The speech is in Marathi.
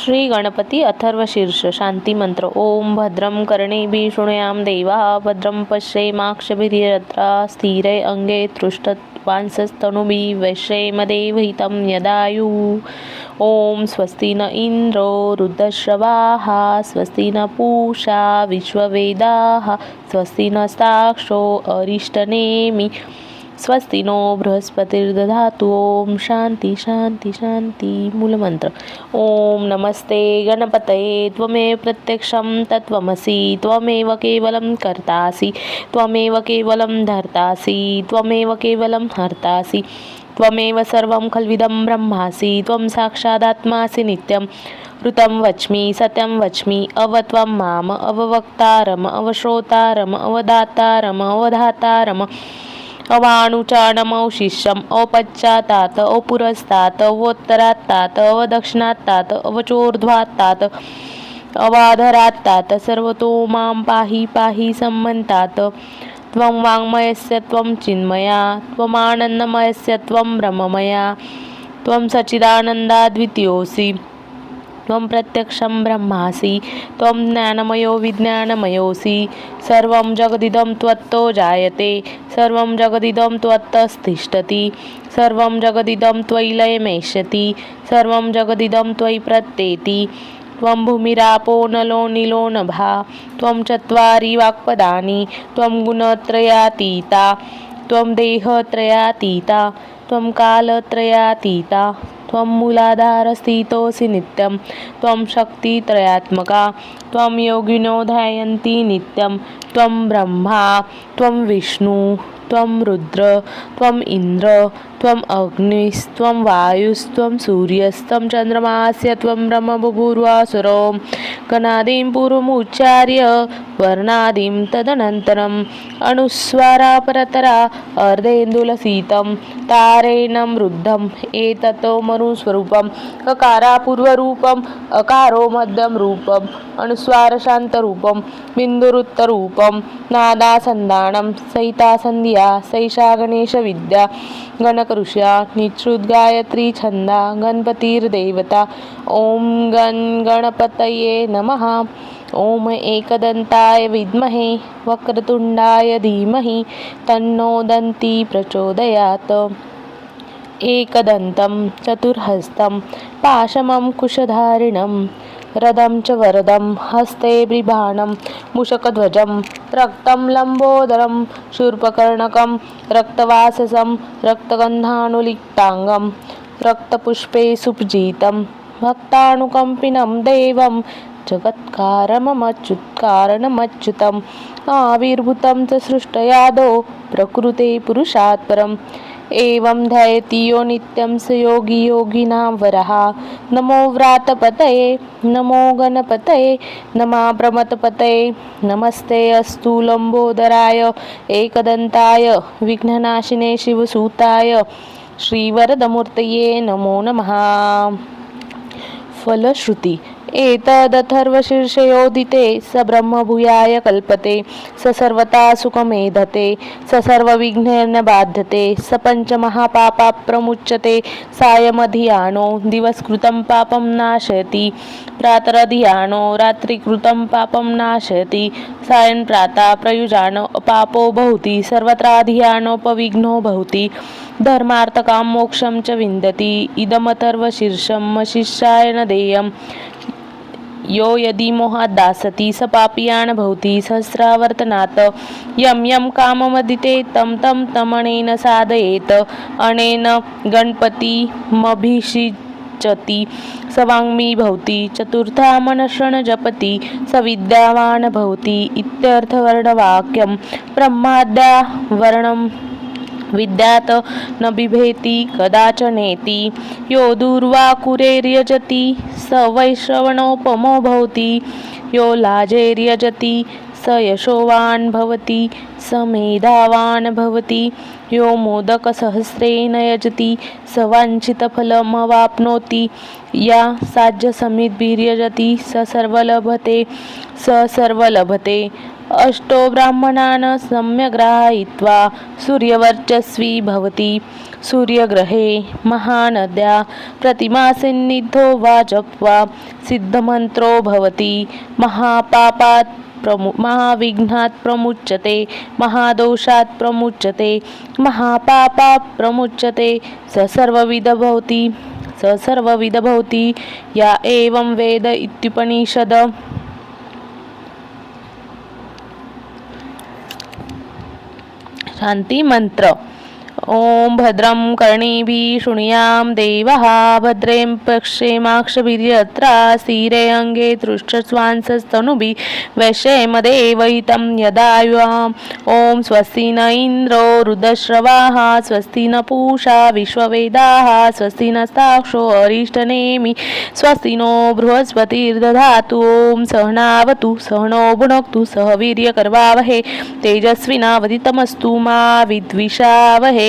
श्री गणपती अथर्व शीर्ष शांती मंत्र ओम भद्रं कर्णेभिः शृणुयाम देवा भद्रं पश्येमाक्षभिर्यत्रा स्थिरे अंगे तृष्टवांसस्तनुभिः वैश्येमदेवहितं यदायु। ओम स्वस्ति न इंद्रो रुद्रश्रवाः स्वस्ति न पूषा विश्ववेदाः स्वस्ति नस्ताक्षो अरिष्टनेमि। स्वस्तिनो बृहस्पतिर्दधातु। ओम शांती शांती शांती मूलमंत्र ओम नमस्ते गणपतये त्वमेव प्रत्यक्षं तत्त्वमसि त्वमेव केवलं कर्तासि त्वमेव केवलं धर्तासि त्वमेव केवलं हर्तासि त्वमेव सर्वं खल्विदं ब्रह्मासि त्वं साक्षादात्मासि नित्यं। ऋतं वच्मि सत्यं वच्मि अव त्वं माम अववक्तारम अवश्रोतारम अवदातारम अवधातारम। अवाणुचाणमौशिष्यम् औपश्चात्तात औपुरस्तात् अवोत्तरात्तात अवदक्षिणात्तात अवचोर्ध्वात्तात अवाधरात्तात सर्वतो मां पाहि पाहि संमंतात त्वं वाङ्मयस्य त्वं चिन्मया त्वमानन्दमयस्य त्वं ब्रह्ममया। त्वं सच्चिदानन्दाद्वितीयोऽसि। त्वं प्रत्यक्षं ब्रह्मासि त्वं ज्ञानमयो विज्ञानमयोऽसि। सर्वं जगदिदं त्वत्तो जायते सर्वं जगदिदं त्वत्तस्तिष्ठति सर्वं जगदिदं त्वयि लयमेष्यति सर्वं जगदिदं त्वयि प्रत्येति। त्वं भूमिरापो नलो निलो नभा त्वं चत्वारि वाक्पदानि त्वं गुणत्रयातीता त्वं देहत्रयातीता त्वं कालत्रयातीता। त्वं मूलाधारस्थितोऽसि नित्यं त्वं शक्तित्रयात्मका त्वं योगिनो ध्यायन्ति नित्यं त्वं ब्रह्मा त्वं विष्णु त्वं रुद्र त्वम् इन्द्र त्वम् अग्निस्त्वं वायुस्त्वं सूर्यस्त्वं चन्द्रमास्य त्वं ब्रह्मबुभुर्वासुरो कनादिं पूर्वमुच्चार्य वर्णादिं तदनन्तरम् अनुस्वारापरतरा अर्धेन्दुलसीतं तारेणं वृद्धम् एततो मरुस्वरूपं ककारापूर्वरूपम् अकारो मध्यं रूपम् अनुस्वारशान्तरूपं बिन्दुरुत्तरूपं नादासन्धानं सहितासन्ध्या सैषा गणेशविद्या गणकऋष्या निश्रुद्गायत्री छन्दा गणपतिर्देवता। ॐ गण गणपतये नमः। ॐ एकदन्ताय विद्महे वक्रतुण्डाय धीमहि तन्नो दंती प्रचोदयात्। एकदन्तं चतुर्हस्तं पाशमं कुशधारिणं रदं च वरदं हस्ते बिभाणं मुषकध्वजं रक्तं लम्बोदरं शूर्पकर्णकं रक्तवाससं रक्तगन्धानुलिप्ताङ्गं रक्तपुष्पे सुपजीतं भक्तानुकम्पिनं देवं जगत्कारणमच्युत्कारणमच्युतम् आविर्भूतं च सृष्टयादो प्रकृते पुरुषात् परम् एवं धयति यो नित्यं स योगी योगिनां वरः। नमो व्रातपतये नमो गणपतये नमा प्रमतपतये। नमस्ते अस्तु लम्बोदराय एकदन्ताय विघ्ननाशिने शिवसूताय। श्रीवरदमूर्तये नमो नमः। फलश्रुती। एतदथर्वशीर्षयोदिते स ब्रह्मभूयाय कल्पते स सर्वता सुखमेधते स सर्वविघ्नेन बाध्यते स पञ्चमहापापाप्रमुच्यते सायमधियानो दिवस्कृतं पापं नाशयति प्रातरधियानो रात्रिकृतं पापं नाशयति सायं प्रातः प्रयुजानो पापो भवति सर्वत्राधियानोपविघ्नो भवति धर्मार्थकां मोक्षं च विन्दति इदमथर्वशीर्षं शिष्याय न देयम्। यो यदि मोहात् दासति स पापीयान् भवति सहस्रावर्तनात्। यं यं काममदिते तं तं तमणेन साधयेत्। अनेन गणपतिमभिषिचति। सवाङ्मी वाङ्मी भवति चतुर्था मनशृण जपति। स विद्यावान् भवति इत्यर्थवर्णवाक्यं। ब्रह्माद्या वर्णं विद्यात् न बिभेति कदाचनेति यो दूर्वाकुरेर्यजति स वैश्रवणोपमो भवति। यो लाजेर्यजती स यशोवान् भवति स मेधावान् भवति। यो मोदकसहस्रेण यजति स वाञ्छितफलमवाप्नोति या साज्यसमिद्भिर्यजति स सर्वलभते स सर्वलभते। अष्टो ब्राह्मणान् सम्यग्राहयित्वा सूर्यवर्चस्वी भवति। सूर्यग्रहे महानद्या प्रतिमासन्निधो वा जप्त्वा सिद्धमन्त्रो भवति। महापापात् प्रमु महाविघ्नात् प्रमुच्यते महादोषात् प्रमुच्यते महापापात् प्रमुच्यते। स सर्वविध भवति स सर्वविध भवति। या एवं वेद इत्युपनिषद। शांती मंत्र. ॐ भद्रं कर्णिभिः शृणुयां देवः भद्रें पक्षेमाक्षभिर्यत्रा स्थिरे अङ्गे तृष्टस्वांसस्तनुभिः वैश्येमदेवहितं यदायुवाम् ॐ स्वस्ति न इन्द्रो रुदश्रवाः स्वस्ति न पूषा विश्ववेदाः स्वस्ति न साक्षो अरिष्टनेमि स्वस्ति नो बृहस्पतिर्दधातु। ॐ सहनावतु सहनो भुनक्तु सह वीर्यकर्वावहे तेजस्विनावदितमस्तु मा विद्विषावहे।